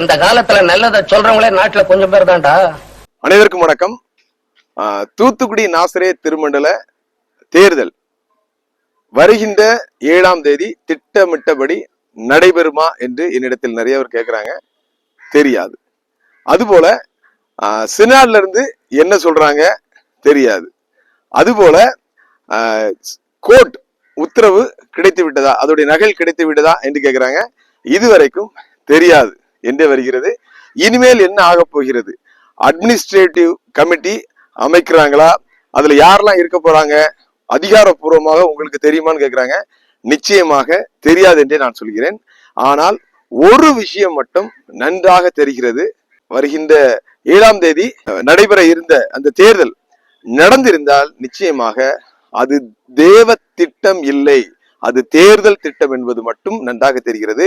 இந்த காலத்துல நல்லதை சொல்றவங்களே நாட்டுல கொஞ்சம் பேர் தான்டா. அனைவருக்கும் வணக்கம். தூத்துக்குடி நாசரே திருமண்டல தேர்தல். வருகின்ற ஏழாம் தேதி திட்டமிட்டபடி நடைபெறுமா என்று என்னிடத்தில் நிறைய பேர் கேட்குறாங்க தெரியாது. அதுபோல சினாட்ல இருந்து என்ன சொல்றாங்க தெரியாது. அதுபோல கோர்ட் உத்தரவு கிடைத்து விட்டதா அதோடைய நகல் கிடைத்து விட்டதா என்று கேட்குறாங்க இதுவரைக்கும் தெரியாது. என்று வருகிறது? இனிமேல் என்ன ஆக போகிறது? அட்மினிஸ்ட்ரேட்டிவ் கமிட்டி அமைக்கிறாங்களா? அதுல யாரெல்லாம் இருக்க போறாங்க? அதிகாரப்பூர்வமாக உங்களுக்கு தெரியுமான்னு கேக்குறாங்க நிச்சயமாக தெரியாது என்றே நான் சொல்கிறேன். ஆனால் ஒரு விஷயம் மட்டும் நன்றாக தெரிகிறது. வருகின்ற ஏழாம் தேதி நடைபெற இருந்த அந்த தேர்தல் நடந்திருந்தால் நிச்சயமாக அது தேவ திட்டம் இல்லை. அது தேர்தல் திட்டம் என்பது மட்டும் நன்றாக தெரிகிறது.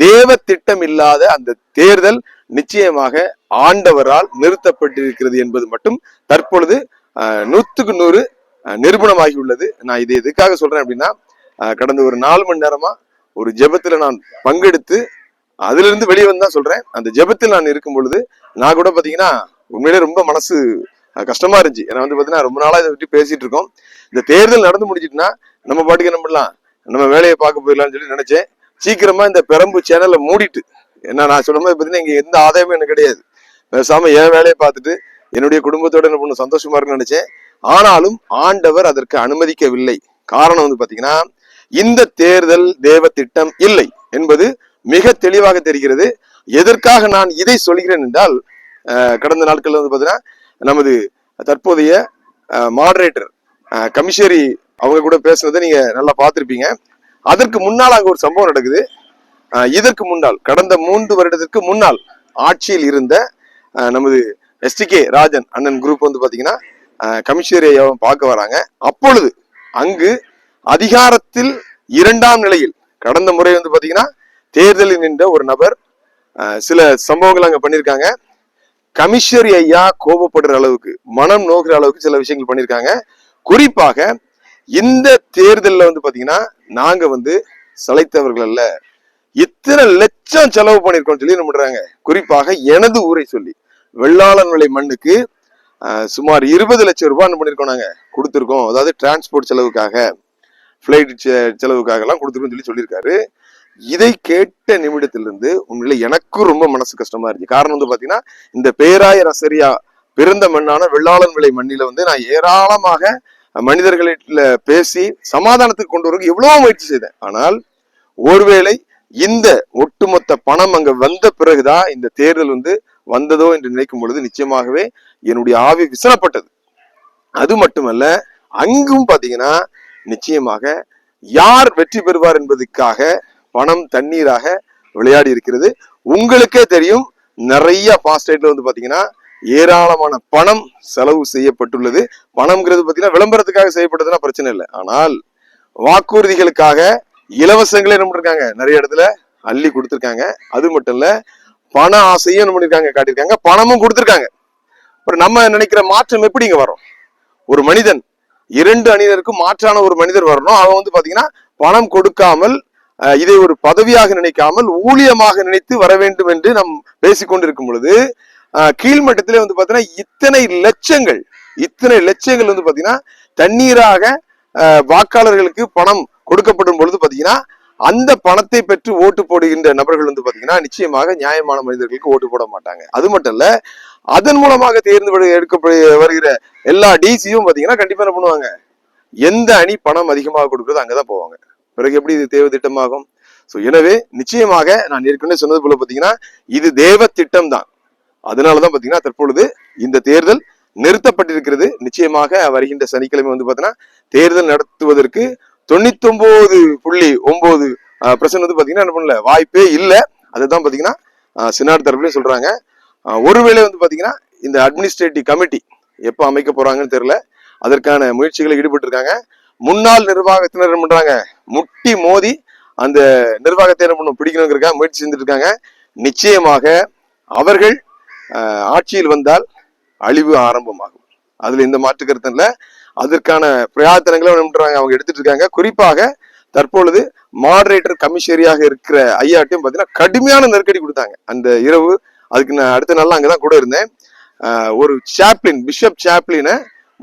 தேவ திட்டம் இல்லாத அந்த தேர்தல் நிச்சயமாக ஆண்டவரால் நிறுத்தப்பட்டிருக்கிறது என்பது மட்டும் தற்பொழுது நூற்றுக்கு நூத்துக்கு நூறு அஹ், நிரூபணமாகி உள்ளது நான் இது எதுக்காக சொல்றேன் அப்படின்னா கடந்த ஒரு நாலு மணி நேரமா ஒரு ஜெபத்துல நான் பங்கெடுத்து அதுல இருந்து வெளியே வந்து தான் சொல்றேன். அந்த ஜெபத்தில் நான் இருக்கும் பொழுது நான் கூட பாத்தீங்கன்னா உண்மையிலே ரொம்ப மனசு கஷ்டமா இருந்துச்சு. ஏன்னா வந்து பாத்தீங்கன்னா ரொம்ப நாளா இதை பற்றி பேசிட்டு இருக்கோம். இந்த தேர்தல் நடந்து முடிஞ்சிட்டுனா நம்ம பாட்டுக்கு என்ன பண்ணலாம்? நம்ம வேலையை பார்க்க போயிடலாம்னு சொல்லி நினைச்சேன். சீக்கிரமா இந்த பெரம்பு சேனலை மூடிட்டு என்ன நான் சொன்ன மாதிரி பார்த்தீங்கன்னா இங்க எந்த ஆதாயமும் எனக்கு கிடையாது. பேசாம என் வேலையை பார்த்துட்டு என்னுடைய குடும்பத்தோட என்ன பண்ண சந்தோஷமா இருக்குன்னு நினைச்சேன். ஆனாலும் ஆண்டவர் அதற்கு அனுமதிக்கவில்லை. காரணம் வந்து பாத்தீங்கன்னா இந்த தேர்தல் தேவ திட்டம் இல்லை என்பது மிக தெளிவாக தெரிகிறது. எதற்காக நான் இதை சொல்கிறேன் என்றால் கடந்த நாட்கள் வந்து பாத்தீங்கன்னா நமது தற்போதைய மாடரேட்டர் கமிஷரி அவங்க கூட பேசுனதை நீங்க நல்லா பார்த்துருப்பீங்க. அதற்கு முன்னால் அங்க ஒரு சம்பவம் நடக்குது. இதற்கு முன்னால் கடந்த மூன்று வருடத்திற்கு முன்னால் ஆட்சியில் இருந்த நமது எஸ்டிகே ராஜன் அண்ணன் குரூப் வந்து பாத்தீங்கன்னா கமிஷனரை பார்க்க வராங்க. அப்பொழுது அங்கு அதிகாரத்தில் இரண்டாம் நிலையில் கடந்த முறை வந்து பாத்தீங்கன்னா தேர்தலில் நின்ற ஒரு நபர் சில சம்பவங்கள் அங்க பண்ணியிருக்காங்க கமிஷனரி ஐயா கோபப்படுற அளவுக்கு மனம் நோகிற அளவுக்கு சில விஷயங்கள் பண்ணியிருக்காங்க குறிப்பாக இந்த தேர்தலில் வந்து பாத்தீங்கன்னா நாங்க வந்து சளைத்தவர்கள் அல்ல. இத்தனை லட்சம் செலவு பண்ணிருக்கோம் சொல்லி என்ன பண்றாங்க? குறிப்பாக எனது ஊரை சொல்லி. வெள்ளாளன் விலை மண்ணுக்கு சுமார் இருபது லட்சம் ரூபாய் என்ன பண்ணிருக்கோம் நாங்க? கொடுத்துருக்கோம். அதாவது டிரான்ஸ்போர்ட் செலவுக்காக ஃப்ளைட் செலவுக்காக எல்லாம் கொடுத்துருக்கோம் சொல்லி சொல்லியிருக்காரு. இதை கேட்ட நிமிடத்திலிருந்து உண்மையில எனக்கும் ரொம்ப மனசு கஷ்டமா இருந்துச்சு. காரணம் வந்து பாத்தீங்கன்னா இந்த பேராய ரசரியா பிறந்த மண்ணான வெள்ளாளன் விலை மண்ணில வந்து நான் ஏராளமாக மனிதர்களில் பேசி சமாதானத்துக்கு கொண்டு வரக்கு எவ்வளவு முயற்சி செய்தேன். ஆனால் ஒருவேளை இந்த ஒட்டுமொத்த பணம் அங்க வந்த பிறகுதான் இந்த தேர்தல் வந்து வந்ததோ என்று நினைக்கும் பொழுது நிச்சயமாகவே என்னுடைய ஆவி விசனப்பட்டது. அது மட்டுமல்ல அங்கும் பாத்தீங்கன்னா நிச்சயமாக யார் வெற்றி பெறுவார் என்பதற்காக பணம் தண்ணீராக விளையாடி இருக்கிறது. உங்களுக்கே தெரியும் நிறைய பாஸ்டேட்ல வந்து பாத்தீங்கன்னா ஏராளமான பணம் செலவு செய்யப்பட்டுள்ளது. பணம்ங்கிறது பார்த்தீங்கன்னா விளம்பரத்துக்காக செய்யப்பட்டதுன்னா பிரச்சனை இல்லை. ஆனால் வாக்குறுதிகளுக்காக இலவசங்களே என்ன பண்ணிருக்காங்க? நிறைய இடத்துல அள்ளி கொடுத்துருக்காங்க. அது மட்டும் இல்ல பண ஆசையும் என்ன பண்ணிருக்காங்க காட்டியிருக்காங்க. பணமும் கொடுத்துருக்காங்க. அப்புறம் நம்ம நினைக்கிற மாற்றம் எப்படி இங்க வரும்? ஒரு மனிதன் இரண்டு அணியினருக்கும் மாற்றான ஒரு மனிதர் வரணும். அவன் வந்து பாத்தீங்கன்னா பணம் கொடுக்காமல் இதை ஒரு பதவியாக நினைக்காமல் ஊழியமாக நினைத்து வர வேண்டும் என்று நாம் பேசிக்கொண்டிருக்கும் பொழுது கீழ்மட்டத்திலே வந்து பாத்தீங்கன்னா இத்தனை லட்சங்கள் இத்தனை லட்சங்கள் வந்து பாத்தீங்கன்னா தண்ணீராக வாக்காளர்களுக்கு பணம் கொடுக்கப்படும் பொழுது பாத்தீங்கன்னா அந்த பணத்தை பெற்று ஓட்டு போடுகின்ற நபர்கள் வந்து பாத்தீங்கன்னா நிச்சயமாக நியாயமான மனிதர்களுக்கு ஓட்டு போட மாட்டாங்க. அது மட்டும் இல்ல அதன் மூலமாக தேர்ந்து விட- எடுக்க வருகிற எல்லா டிசியும் பாத்தீங்கன்னா கண்டிப்பா என்ன பண்ணுவாங்க? எந்த அணி பணம் அதிகமாக கொடுக்குறதோ அங்கதான் போவாங்க. பிறகு எப்படி இது தேவ திட்டமாகும்? சோ எனவே நிச்சயமாக நான் ஏற்கனவே சொன்னது போல பாத்தீங்கன்னா இது தேவ திட்டம் தான் அதனாலதான் பாத்தீங்கன்னா தற்பொழுது இந்த தேர்தல் நிறுத்தப்பட்டிருக்கிறது. நிச்சயமாக வருகின்ற சனிக்கிழமை வந்து பாத்தீங்கன்னா தேர்தல் நடத்துவதற்கு தொண்ணூத்தி ஒன்பது புள்ளி ஒன்பது பிரசன்ட் வந்து பாத்தீங்கன்னா என்ன பண்ணல வாய்ப்பே இல்லை. அதுதான் பாத்தீங்கன்னா அஹ், சினார் தரப்புலயும் சொல்றாங்க. ஒருவேளை வந்து பாத்தீங்கன்னா இந்த அட்மினிஸ்ட்ரேட்டிவ் கமிட்டி எப்போ அமைக்க போறாங்கன்னு தெரியல. அதற்கான முயற்சிகளை ஈடுபட்டு இருக்காங்க முன்னாள் நிர்வாகத்தினர் என்ன பண்றாங்க? முட்டி மோதி அந்த நிர்வாகத்தை என்ன பண்ணும் பிடிக்கணுங்கிறக்காக முயற்சி செஞ்சுட்டு இருக்காங்க. நிச்சயமாக அவர்கள் ஆட்சியில் வந்தால் அழிவு ஆரம்பமாகும். அதுல இந்த மாற்று கருத்தும் அதற்கான பிரயாத்தனங்களை அவங்க எடுத்துட்டு இருக்காங்க. குறிப்பாக தற்பொழுது மாடரேட்டர் கமிஷனரியாக இருக்கிற ஐயாட்டையும் பார்த்தீங்கன்னா கடுமையான நெருக்கடி கொடுத்தாங்க. அந்த இரவு அதுக்கு நான் அடுத்த நாள் அங்கதான் கூட இருந்தேன். ஒரு சாப்ளின் பிஷப் சாப்ளினை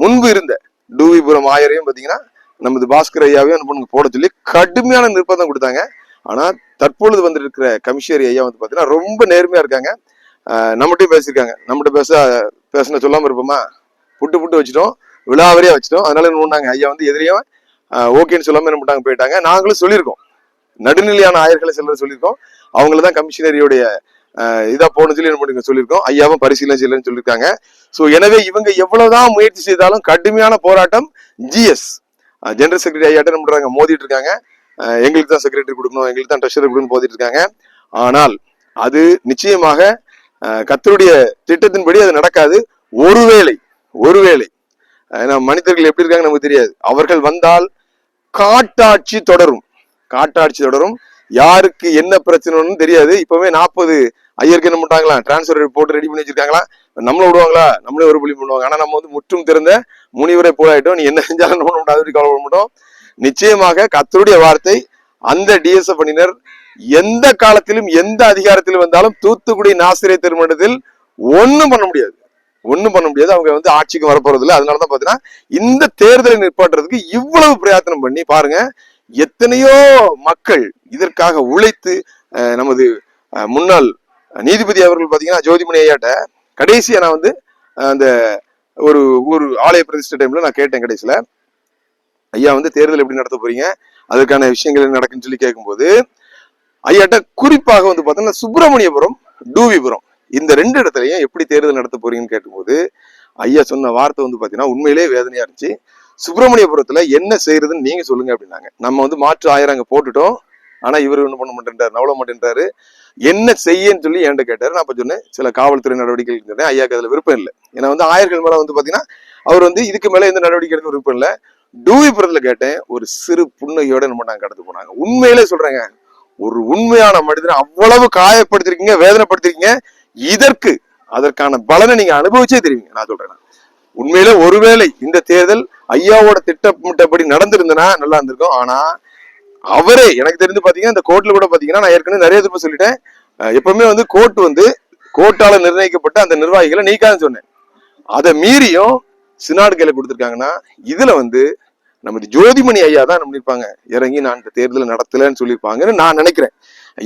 முன்பு இருந்த டூவிபுரம் ஆயரையும் பார்த்தீங்கன்னா நமது பாஸ்கர் ஐயாவையும் என்ன போட சொல்லி கடுமையான நிர்பந்தம் கொடுத்தாங்க. ஆனா தற்பொழுது வந்துருக்கிற கமிஷனரி ஐயா வந்து பார்த்தீங்கன்னா ரொம்ப நேர்மையா இருக்காங்க. நம்மகிட்டயும் பேசியிருக்காங்க. நம்மகிட்ட பேச பேசின சொல்லாம இருப்போமா? புட்டு புட்டு வச்சுட்டோம். விழாவரியா வச்சுட்டோம். அதனால என்ன பண்ணாங்க? ஐயா வந்து எதிரையும் ஓகேன்னு சொல்லாம என்ன பண்ணிட்டாங்க? போயிட்டாங்க. நாங்களும் சொல்லியிருக்கோம். நடுநிலையான ஆயர்களை சிலர் சொல்லியிருக்கோம். அவங்கள தான் கமிஷனரியோடைய ஆஹ் இதா போகணும்னு சொல்லி என்ன பண்ணுங்க சொல்லியிருக்கோம். ஐயாவும் பரிசீலனை செய்யலன்னு சொல்லியிருக்காங்க. ஸோ எனவே இவங்க எவ்வளவுதான் முயற்சி செய்தாலும் கடுமையான போராட்டம் ஜிஎஸ் ஜெனரல் செக்ரட்டரி ஐயாட்ட என்ன பண்ணுறாங்க மோதிட்டு இருக்காங்க. எங்களுக்கு தான் செக்ரட்டரி கொடுக்கணும். எங்களுக்கு தான் ட்ரெஷர் கொடுக்கணும் போதிட்டு இருக்காங்க. ஆனால் அது நிச்சயமாக கத்தருடைய திட்டத்தின்படி அது நடக்காது. ஒருவேளை ஒருவேளை ஏன்னா மனிதர்கள் எப்படி இருக்காங்க நமக்கு தெரியாது. அவர்கள் வந்தால் காட்டாட்சி தொடரும். காட்டாட்சி தொடரும். யாருக்கு என்ன பிரச்சனைன்னு தெரியாது. இப்பவே நாற்பது ஐயருக்கு என்ன பண்றாங்களா? டிரான்ஸ்ஃபர் போட்டு ரெடி பண்ணி வச்சிருக்காங்களா? நம்மள விடுவாங்களா? நம்மளே ஒரு புள்ளி பண்ணுவாங்க ஆனா நம்ம வந்து முற்றும் திறந்த முனிவரை போலாயிட்டோம் நீ என்ன செஞ்சாலும் நம்ம அதை கவலை மாட்டோம். நிச்சயமாக கத்தருடைய வார்த்தை அந்த டிஎஸ்எஃப் பணியினர் எந்த காலத்திலும் எந்த அதிகாரத்திலும் வந்தாலும் தூத்துக்குடி நாசிரியர் திருமணத்தில் ஒன்றும் பண்ண முடியாது. ஒன்றும் பண்ண முடியாது. அவங்க வந்து ஆட்சிக்கு வரப்போறது இல்லை அதனாலதான் பார்த்தீங்கன்னா இந்த தேர்தலை நிற்பாட்டுறதுக்கு இவ்வளவு பிரயத்தனம் பண்ணி பாருங்க எத்தனையோ மக்கள் இதற்காக உழைத்து நமது முன்னாள் நீதிபதி அவர்கள் பார்த்தீங்கன்னா ஜோதிமணி ஐயாட்ட கடைசியாக நான் வந்து அந்த ஒரு ஒரு ஆலய பிரதிஷ்ட டைம்ல நான் கேட்டேன் கடைசியில். ஐயா வந்து தேர்தல் எப்படி நடத்த போறீங்க? அதற்கான விஷயங்கள் நடக்குன்னு சொல்லி கேட்கும்போது ஐயாட்ட குறிப்பாக வந்து பார்த்தோம்னா சுப்பிரமணியபுரம் டூவிபுரம். இந்த ரெண்டு இடத்துலையும் எப்படி தேர்தல் நடத்த போறீங்கன்னு கேட்கும்போது ஐயா சொன்ன வார்த்தை வந்து பார்த்தீங்கன்னா உண்மையிலே வேதனையா இருந்துச்சு. சுப்பிரமணியபுரத்துல என்ன செய்யறதுன்னு நீங்க சொல்லுங்க அப்படின்னாங்க. நம்ம வந்து மாற்று ஆயிரம் அங்கே போட்டுட்டோம். ஆனா இவர் என்ன பண்ண மாட்டேன்றாரு? நவள மாட்டேன்றாரு. என்ன செய்யன்னு சொல்லி என்கிட்ட கேட்டாரு. நான் அப்போ சொன்னேன் சில காவல்துறை நடவடிக்கைகள் சொன்னேன். ஐயாக்கு அதுல விருப்பம் இல்லை. ஏன்னா வந்து ஆயர்கள் மேல வந்து பாத்தீங்கன்னா அவர் வந்து இதுக்கு மேல எந்த நடவடிக்கை எடுக்க விருப்பம் இல்லை. டூவிபுரத்துல கேட்டேன் ஒரு சிறு புன்னகையோட நம்ம நாங்க கடந்து போனாங்க. உண்மையிலே சொல்றேங்க. ஒரு உண்மையான மனிதனை அவ்வளவு காயப்படுத்திருக்கீங்க வேதனைப்படுத்திருக்கீங்க. இதற்கு அதற்கான பலனை நீங்க அனுபவிச்சே தெரியுங்க. நான் சொல்றேன் உண்மையில ஒருவேளை இந்த தேர்தல் ஐயாவோட திட்டமிட்டபடி நடந்திருந்தனா நல்லா இருந்திருக்கும். ஆனா அவரே எனக்கு தெரிஞ்சு பாத்தீங்கன்னா இந்த கோர்ட்ல கூட பாத்தீங்கன்னா நான் ஏற்கனவே நிறைய திரும்ப சொல்லிட்டேன். எப்பவுமே வந்து கோர்ட் வந்து கோர்ட்டால நிர்ணயிக்கப்பட்ட அந்த நிர்வாகிகளை நீக்காதுன்னு சொன்னேன். அதை மீறியும் சினாடு கையில கொடுத்துருக்காங்கன்னா இதுல வந்து நமது ஜோதிமணி ஐயா தான் என்ன இறங்கி நான் இந்த தேர்தலை நடத்தலன்னு சொல்லியிருப்பாங்கன்னு நான் நினைக்கிறேன்.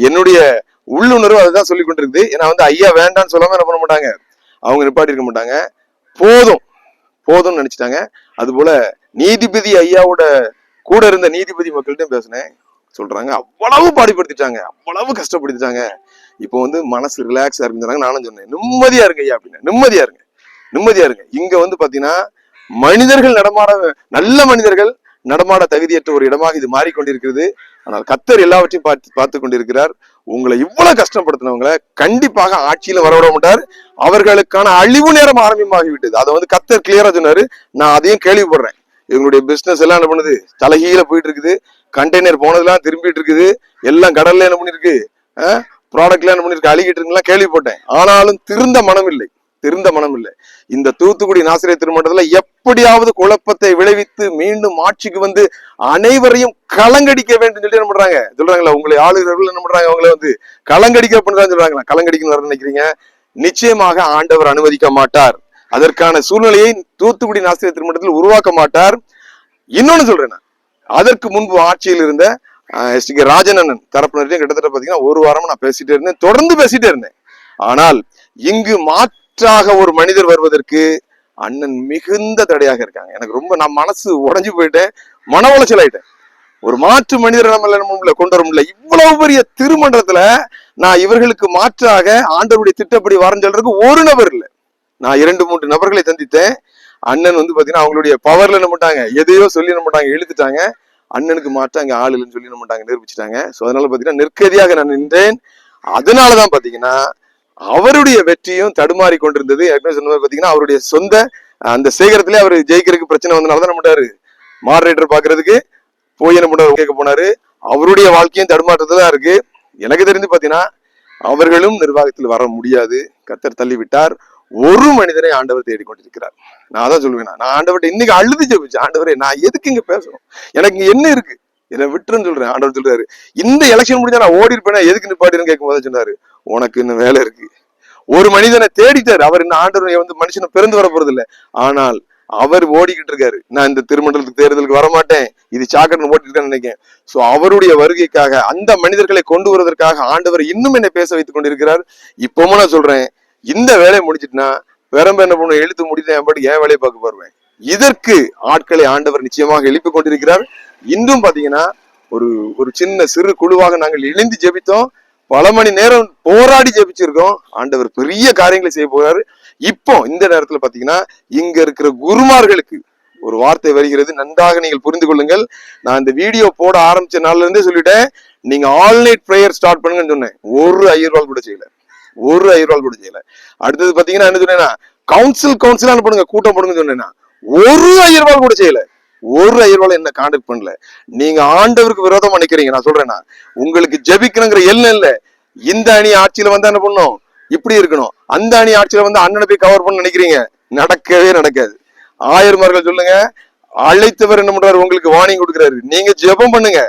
என்னுடைய உள்ளுணர்வு அதுதான் சொல்லி கொண்டிருக்குது. ஏன்னா வந்து ஐயா வேண்டாம்னு சொல்லாம என்ன பண்ண மாட்டாங்க? அவங்க நிப்பாட்டி இருக்க மாட்டாங்க. போதும். போதும்னு நினைச்சிட்டாங்க. அது போல நீதிபதி ஐயாவோட கூட இருந்த நீதிபதி மக்கள்கிட்ட பேசினேன். சொல்றாங்க. அவ்வளவு பாடுபடுத்திட்டாங்க. அவ்வளவு கஷ்டப்படுத்திட்டாங்க. இப்போ வந்து மனசு ரிலாக்ஸா இருக்குன்னு நானும் சொன்னேன். நிம்மதியா இருங்க ஐயா அப்படின்னு. நிம்மதியா இருங்க. நிம்மதியா இருங்க. இங்க வந்து பாத்தீங்கன்னா மனிதர்கள் நடமாட நல்ல மனிதர்கள் நடமாட தகுதியற்ற ஒரு இடமாக இது மாறிக்கொண்டிருக்கிறது. ஆனால் கத்தர் எல்லாவற்றையும் பார்த்து பார்த்து கொண்டிருக்கிறார். உங்களை இவ்வளவு கஷ்டப்படுத்தினவங்களை கண்டிப்பாக ஆட்சியில வரவிட மாட்டார். அவர்களுக்கான அழிவு நேரம் ஆரம்பமாகிவிட்டது. அதை வந்து கத்தர் கிளியரா சொன்னாரு. நான் அதையும் கேள்விப்படுறேன். இவங்களுடைய பிசினஸ் எல்லாம் என்ன பண்ணுது? தலைகீழ போயிட்டு இருக்குது கண்டெய்னர் போனதெல்லாம் திரும்பிட்டு இருக்குது எல்லாம் கடல்ல என்ன பண்ணிருக்கு? ப்ராடக்ட்ல என்ன பண்ணிருக்கு? அழுகிட்டு இருக்குலாம் கேள்விப்பட்டேன். ஆனாலும் திருந்த மனம் இல்லை திருந்த மனம் இல்லை. இந்த தூத்துக்குடி நாசிரியர் திருமணத்துல எப்படியாவது குழப்பத்தை விளைவித்து மீண்டும் ஆட்சிக்கு வந்து அனைவரையும் கலங்கடிக்க வேண்டும் சொல்லி என்ன பண்றாங்க? சொல்றாங்களா உங்களை ஆளுநர்கள் என்ன பண்றாங்க? அவங்கள வந்து கலங்கடிக்க அப்படின்னு சொல்றாங்களா. கலங்கடிக்கணும் நினைக்கிறீங்க? நிச்சயமாக ஆண்டவர் அனுமதிக்க மாட்டார். அதற்கான சூழ்நிலையை தூத்துக்குடி நாசிரியர் திருமணத்தில் உருவாக்க மாட்டார். இன்னொன்னு சொல்றேன் அதற்கு முன்பு ஆட்சியில் இருந்த எஸ் டி கே ராஜனன் தரப்பினரையும் கிட்டத்தட்ட பாத்தீங்கன்னா ஒரு வாரமா நான் பேசிட்டே இருந்தேன். தொடர்ந்து பேசிட்டே இருந்தேன். ஆனால் இங்கு மாற்றாக ஒரு மனிதர் வருவதற்கு அண்ணன் மிகுந்த தடையாக இருக்காங்க. எனக்கு ரொம்ப நான் மனசு உடஞ்சு போயிட்டேன் மன உளைச்சல் ஆயிட்டேன். ஒரு மாற்று மனிதர் நம்ம முடியல, கொண்டு வர முடியல. இவ்வளவு பெரிய திருமன்றத்துல நான் இவர்களுக்கு மாற்றாக ஆண்டவருடைய திட்டப்படி வரேன்னு சொல்றதுக்கு ஒரு நபர் இல்லை. நான் இரண்டு மூன்று நபர்களை சந்தித்தேன். அண்ணன் வந்து பாத்தீங்கன்னா அவங்களுடைய பவர்ல என்ன பண்ணிட்டாங்க எதையோ சொல்லி என்ன பண்ணிட்டாங்க இழுத்துட்டாங்க. அண்ணனுக்கு மாற்ற அங்க ஆள் இல்லைன்னு சொல்லி என்ன பண்ணிட்டாங்க நிரூபிச்சிட்டாங்க. சோ அதனால பாத்தீங்கன்னா நெருக்கடியாக நான் நின்றேன். அதனாலதான் பாத்தீங்கன்னா அவருடைய வெற்றியும் தடுமாறி கொண்டிருந்தது. ஏற்கனவே சொன்ன மாதிரி பாத்தீங்கன்னா அவருடைய சொந்த அந்த சேகரத்திலே அவர் ஜெயிக்கிறதுக்கு பிரச்சனை வந்தனால தான் நம்மட்டாரு மாடரேட்டர் பாக்குறதுக்கு போய் என்ன பண்ணாரு கேட்க போனாரு. அவருடைய வாழ்க்கையும் தடுமாற்றத்துல தான் இருக்கு. எனக்கு தெரிஞ்சு பாத்தீங்கன்னா அவர்களும் நிர்வாகத்தில் வர முடியாது. கத்தர் தள்ளிவிட்டார். ஒரு மனிதரை ஆண்டவர் தேடிக்கொண்டிருக்கிறார். நான் அதான் சொல்லுவேன் நான். ஆண்டவர்கிட்ட இன்னைக்கு அழுது ஜெபிச்சேன். ஆண்டவரே நான் எதுக்கு இங்க பேசணும்? எனக்கு என்ன இருக்கு? என்ன விட்டுருன்னு சொல்றேன். ஆண்டவர் சொல்றாரு. இந்த எலெக்ஷன் முடிஞ்சா நான் ஓடி இருப்பேனா எதுக்கு நிப்பாட்டின்னு கேட்கும் போது சொன்னாரு. உனக்கு இன்னும் வேலை இருக்கு. ஒரு மனிதனை தேடிட்டாரு அவர் இன்னும் ஆண்டவர் வந்து மனுஷனை பிறந்து வர போறது இல்ல. ஆனால் அவர் ஓடிக்கிட்டு இருக்காரு. நான் இந்த திருமண்டலத்துக்கு தேர்தலுக்கு வரமாட்டேன். இது சாக்கடன் ஓட்டிருக்கேன்னு நினைக்கிறேன். சோ அவருடைய வருகைக்காக அந்த மனிதர்களை கொண்டு வருவதற்காக ஆண்டவர் இன்னும் என்னை பேச வைத்துக் கொண்டிருக்கிறார். இப்பவும் நான் சொல்றேன் இந்த வேலையை முடிச்சிட்டுனா பெரம்ப என்ன பண்ணும் எழுத்து முடிட்டு என் பாட்டு என் வேலையை பார்க்க போருவேன் இதற்கு ஆட்களை ஆண்டவர் நிச்சயமாக எழுப்பிக் கொண்டிருக்கிறார். இன்றும் பாத்தீங்கன்னா ஒரு ஒரு சின்ன சிறு குழுவாக நாங்கள் இணைந்து ஜெபித்தோம். பல மணி நேரம் போராடி ஜெபிச்சிருக்கோம். ஆண்டவர் பெரிய காரியங்களை செய்ய போறாரு. இப்போ இந்த நேரத்துல பாத்தீங்கன்னா இங்க இருக்கிற குருமார்களுக்கு ஒரு வார்த்தை வருகிறது. நன்றாக நீங்கள் புரிந்து கொள்ளுங்கள். நான் இந்த வீடியோ போட ஆரம்பிச்ச நாள்ல இருந்தே சொல்லிட்டேன். நீங்க ஆல்நைட் ப்ரேயர் ஸ்டார்ட் பண்ணுங்கன்னு சொன்னேன். ஒரு ஐயர்வால் கூட செய்யல. ஒரு ஐயர்வால் கூட செய்யல. அடுத்தது பாத்தீங்கன்னா என்ன சொன்னேன்னா கவுன்சில் கவுன்சில் அனுப்புங்க கூட்டம் போடுங்கன்னு சொன்னேன்னா ஒரு ஐயர்வால் கூட செய்யல. ஒரு ஐயர்வால் என்ன கான்டாக்ட் பண்ணல. நீங்க ஆண்டவருக்கு விரோதமா நிக்கிறீங்க நான் சொல்றேன்னா உங்களுக்கு ஜெபிக்கணுங்கிற எல்லாம் இல்ல. இந்த அணி ஆட்சியில வந்தா என்ன பண்ணும்? இப்படி இருக்கணும். அந்த அணி ஆட்சியில வந்து அண்ணனை போய் கவர் பண்ண நினைக்கிறீங்க? நடக்கவே நடக்காது. ஆயர்மார்கள் சொல்லுங்க அழைத்தவர் என்ன பண்றாரு? உங்களுக்கு வார்னிங் கொடுக்குறாரு. நீங்க ஜெபம் பண்ணுங்க.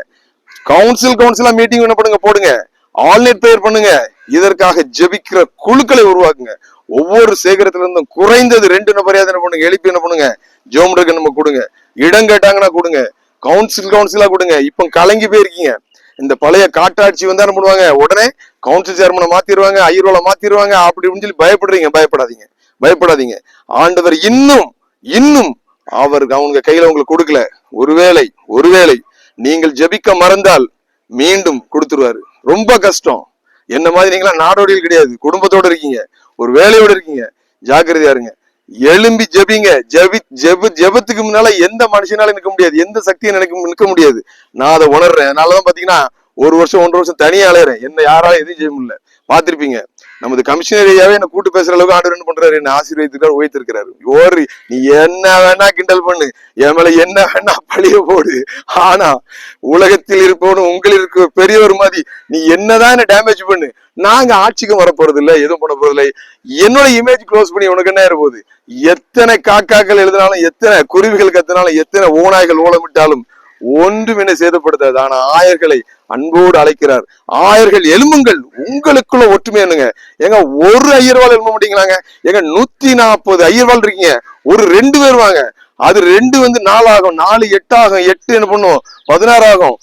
கவுன்சில் கவுன்சிலா மீட்டிங் என்ன பண்ணுங்க போடுங்க. ஆன்லைன் பெயர் பண்ணுங்க. இதற்காக ஜெபிக்கிற குழுக்களை உருவாக்குங்க. ஒவ்வொரு சேகரத்துல இருந்தும் குறைந்தது ரெண்டு நபரையாவது என்ன பண்ணுங்க? எழுப்பி என்ன பண்ணுங்க? ஜோம்டருக்கு நம்ம கொடுங்க. இடம் கேட்டாங்கன்னா கொடுங்க. கவுன்சில் கவுன்சிலா கொடுங்க. இப்போ கலங்கி போயிருக்கீங்க. இந்த பழைய காட்டாட்சி வந்து என்ன பண்ணுவாங்க? உடனே கவுன்சில் சேர்மனை மாத்திடுவாங்க ஐயர்வால மாத்திடுவாங்க அப்படி இப்படின்னு சொல்லி பயப்படுறீங்க பயப்படாதீங்க. பயப்படாதீங்க. ஆண்டவர் இன்னும் இன்னும் அவர் அவங்க கையில உங்களுக்கு கொடுக்கல. ஒருவேளை ஒருவேளை நீங்கள் ஜெபிக்க மறந்தால் மீண்டும் கொடுத்துருவாரு. ரொம்ப கஷ்டம். என்ன மாதிரி நீங்களா நாடோடிகள் கிடையாது. குடும்பத்தோட இருக்கீங்க. ஒரு வேலையோட இருக்கீங்க. ஜாக்கிரதையா இருங்க. எழும்பி ஜெபிங்க. ஜெபி ஜெப ஜெபத்துக்கு முன்னால எந்த மனுஷனாலும் நிற்க முடியாது. எந்த சக்தியும் நினைக்க நிற்க முடியாது. நான் அதை உணர்றேன். அதனாலதான் பாத்தீங்கன்னா ஒரு வருஷம் ஒன்றரை வருஷம் தனியா அலையறேன். என்ன யாராலும் எதுவும் செய்ய முடியல. பார்த்திருப்பீங்க. நமது கமிஷனர் ஐயாவே என்ன கூட்டு பேசுற அளவுக்கு ஆண்டு என்ன பண்றாரு? என்ன ஆசீர்வதித்துக்காரு உயர்த்திருக்கிறாரு. ஓரி நீ என்ன வேணா கிண்டல் பண்ணு. என் மேல என்ன வேணா பழிய போடு. ஆனா உலகத்தில் இருப்பவனு உங்களில் இருக்க பெரியவர் மாதிரி நீ என்னதான் என்ன டேமேஜ் பண்ணு. நாங்க ஆட்சிக்கும் வரப்போறது இல்லை எதுவும் பண்ண போறது இல்லை என்னோட இமேஜ் க்ளோஸ் பண்ணி உனக்கு என்ன போகுது? எத்தனை காக்காக்கள் எழுதினாலும் எத்தனை குருவிகள் கத்தினாலும் எத்தனை ஓநாய்கள் ஓலமிட்டாலும் ஒன்றும் என்ன சேதப்படுத்தாது. ஆனா ஆயர்களை அன்போடு அழைக்கிறார். ஆயர்கள் எலும்புங்கள் உங்களுக்குள்ள ஒற்றுமை என்னங்க? ஏங்க ஒரு ஐயர்வால் எழும்ப மாட்டீங்களாங்க? ஏங்க நூத்தி நாற்பது ஐயர்வால் இருக்கீங்க. ஒரு ரெண்டு பேர் வாங்க. அது ரெண்டு வந்து நாலு ஆகும் நாலு எட்டு ஆகும் எட்டு என்ன பண்ணும்? பதினாறு ஆகும்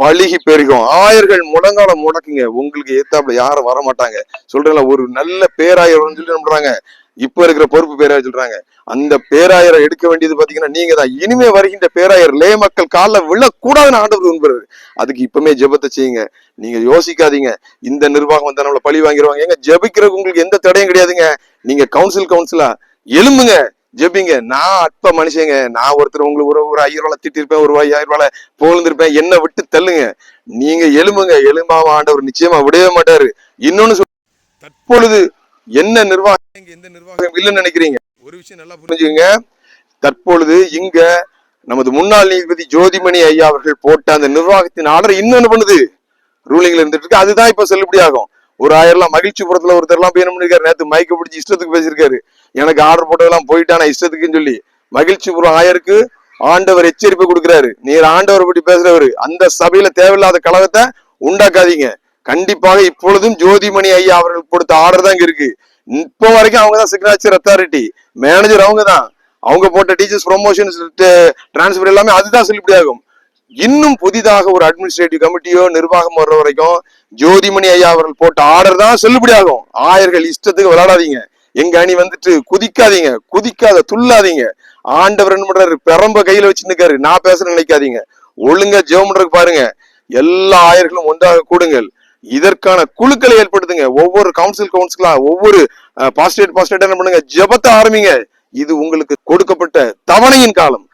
பழுகி பெருகும். ஆயர்கள் முழங்கால முடக்குங்க. உங்களுக்கு ஏத்தாப்புல யாரும் வர மாட்டாங்க சொல்றேன்ல ஒரு நல்ல பேராயர் சொல்லி நம்புறாங்க இப்ப இருக்கிற பொறுப்பு பேராயர் சொல்றாங்க. அந்த பேராயரை எடுக்க வேண்டியது பாத்தீங்கன்னா நீங்க தான் இனிமே வருகின்ற பேராயர் லே மக்கள் காலில் விழக்கூடாதுன்னு ஆண்டவர் விரும்புறாரு. அதுக்கு இப்பவுமே ஜெபத்தை செய்யுங்க. நீங்க யோசிக்காதீங்க. இந்த நிர்வாகம் வந்தா நம்மள பழி வாங்கிடுவாங்க ஏங்க ஜெபிக்கிறதுக்கு உங்களுக்கு எந்த தடையும் கிடையாதுங்க. நீங்க கவுன்சில் கவுன்சிலா எலும்புங்க ஜெபிங்க. நான் அற்ப மனுஷங்க. நான் ஒருத்தர் உங்களுக்கு ஒரு ஒரு ஐயாயிரம் ரூபாய் திட்டிருப்பேன். ஒரு ஐயாயிரம் ரூபாய் போழ்ந்திருப்பேன் என்ன விட்டு தள்ளுங்க. நீங்க எலும்புங்க எலும்பாவ ஆண்டவர் நிச்சயமா விடவே மாட்டாரு. இன்னொன்னு தற்பொழுது என்ன நிர்வாகம் எந்த நிர்வாகம் இல்லைன்னு நினைக்கிறீங்க? ஒரு விஷயம் நல்லா புரிஞ்சுங்க தற்பொழுது இங்க நமது முன்னாள் நீதிபதி ஜோதிமணி ஐயா அவர்கள் போட்ட அந்த நிர்வாகத்தின் ஆர்டர் இன்னும் என்ன பண்ணுது ரூலிங்ல இருந்துட்டு இருக்கு. அதுதான் இப்ப செல்லுபடி ஆகும். ஒரு ஆயிரம் மகிழ்ச்சிபுரத்துல ஒருத்தர் எல்லாம் போய் என்ன பண்ணிருக்காரு? நேத்து மைக்க பிடிச்சி இஷ்டத்துக்கு பேசியிருக்காரு. எனக்கு ஆர்டர் போட்டதெல்லாம் போயிட்டானா இஷ்டத்துக்குன்னு சொல்லி. மகிழ்ச்சிபுரம் ஆயருக்கு ஆண்டவர் எச்சரிப்பு கொடுக்கிறாரு. நீர் ஆண்டவர் பற்றி பேசுறவரு. அந்த சபையில தேவையில்லாத கழகத்தை உண்டாக்காதீங்க. கண்டிப்பாக இப்பொழுதும் ஜோதிமணி ஐயா அவர்கள் கொடுத்த ஆர்டர் தான் இங்க இருக்கு. இப்போ வரைக்கும் அவங்க தான் சிக்னேச்சர் அத்தாரிட்டி மேனேஜர் அவங்க தான். அவங்க போட்ட டீச்சர்ஸ் ப்ரொமோஷன் டிரான்ஸ்ஃபர் எல்லாமே அதுதான் செல்லுபடி ஆகும் இன்னும் புதிதாக ஒரு அட்மினிஸ்ட்ரேட்டிவ் கமிட்டியோ நிர்வாகம் வர்ற வரைக்கும் ஜோதிமணி ஐயா அவர்கள் போட்ட ஆர்டர் தான் செல்லுபடியாகும். ஆயர்கள் இஷ்டத்துக்கு விளையாடாதீங்க. எங்க அணி வந்துட்டு குதிக்காதீங்க. குதிக்காத துள்ளாதீங்க. ஆண்டவர் என்ன பண்றாரு? பெரம்ப கையில வச்சு நிக்காரு நான் பேசுறேன்னு நினைக்காதீங்க. ஒழுங்கா ஜெவம் பாருங்க. எல்லா ஆயர்களும் ஒன்றாக கூடுங்கள். இதற்கான குழுக்களை ஏற்படுத்துங்க. ஒவ்வொரு கவுன்சில் கவுன்சிலா ஒவ்வொரு பாஸ்டேட் பாஸ்டேட் என்ன பண்ணுங்க? ஜெபத்தை ஆரம்பிங்க. இது உங்களுக்கு கொடுக்கப்பட்ட தவணையின் காலம்.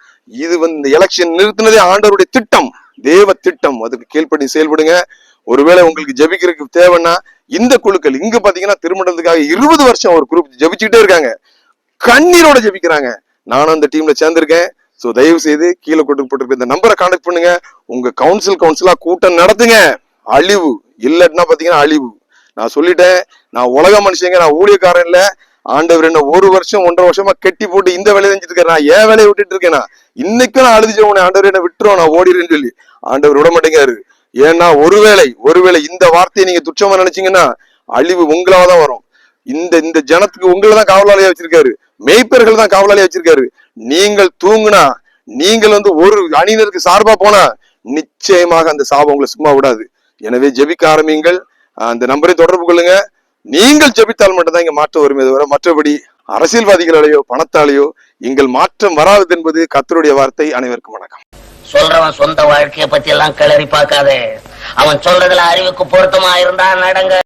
இது வந்து எலெக்ஷன் நிறுத்தினதே ஆண்டவருடைய திட்டம். தேவ திட்டம். அதுக்கு கீழ்ப்படி செயல்படுங்க. ஒருவேளை உங்களுக்கு ஜெபிக்கிறதுக்கு தேவைன்னா இந்த குழுக்கள் இங்க பாத்தீங்கன்னா திருமணத்துக்காக இருபது வருஷம் ஒரு குரூப் ஜபிச்சுக்கிட்டே இருக்காங்க. கண்ணீரோட ஜெபிக்கிறாங்க. நானும் அந்த டீம்ல சேர்ந்திருக்கேன். ஸோ தயவு செய்து கீழே கொடுக்கப்பட்டிருக்க இந்த நம்பரை கான்டாக்ட் பண்ணுங்க. உங்க கவுன்சில் கவுன்சிலா கூட்டம் நடத்துங்க. அழிவு. இல்லைன்னா பார்த்தீங்கன்னா அழிவு. நான் சொல்லிட்டேன் நான் உலக மனுஷங்க நான் ஊழியக்காரன் இல்லை. ஆண்டவர் என்ன ஒரு வருஷம் ஒன்றரை வருஷமா கெட்டி போட்டு இந்த வேலையை செஞ்சுட்டு இருக்கேன் நான் ஏன் வேலையை விட்டுட்டு இருக்கேனா நான். இன்னைக்கும் நான் அழுதுச்சவனே ஆண்டவர் என்ன விட்டுரும் நான் ஓடிடுறேன்னு சொல்லி. ஆண்டவர் விட மாட்டேங்காரு ஏன்னா ஒருவேளை ஒருவேளை இந்த வார்த்தையை நீங்க துச்சமா நினைச்சீங்கன்னா அழிவு உங்களால தான் வரும். இந்த இந்த ஜனத்துக்கு உங்களை தான் காவலாளியா வச்சிருக்காரு. மெய்ப்பர்கள் தான் காவலாளியா வச்சிருக்காரு. நீங்கள் தூங்குனா நீங்கள் வந்து ஒரு அணியினருக்கு சார்பா போனா நிச்சயமாக அந்த சாபம் உங்களை சும்மா விடாது. எனவே ஜெபிக்க ஆரம்பிங்கள் அந்த நம்பரை தொடர்பு கொள்ளுங்க. நீங்கள் ஜெபித்தால் மட்டும்தான் இங்க மாற்றம் வருமே. தவிர மற்றபடி அரசியல்வாதிகளாலேயோ பணத்தாலேயோ எங்கள் மாற்றம் வராது என்பது கத்தருடைய வார்த்தை. அனைவருக்கும் வணக்கம். சொல்றவன் சொந்த வாழ்க்கையை பத்தி எல்லாம் கிளறி பார்க்காதே. அவன் சொல்றதுல அறிவுக்கு பொருத்தமா இருந்தா நடங்க.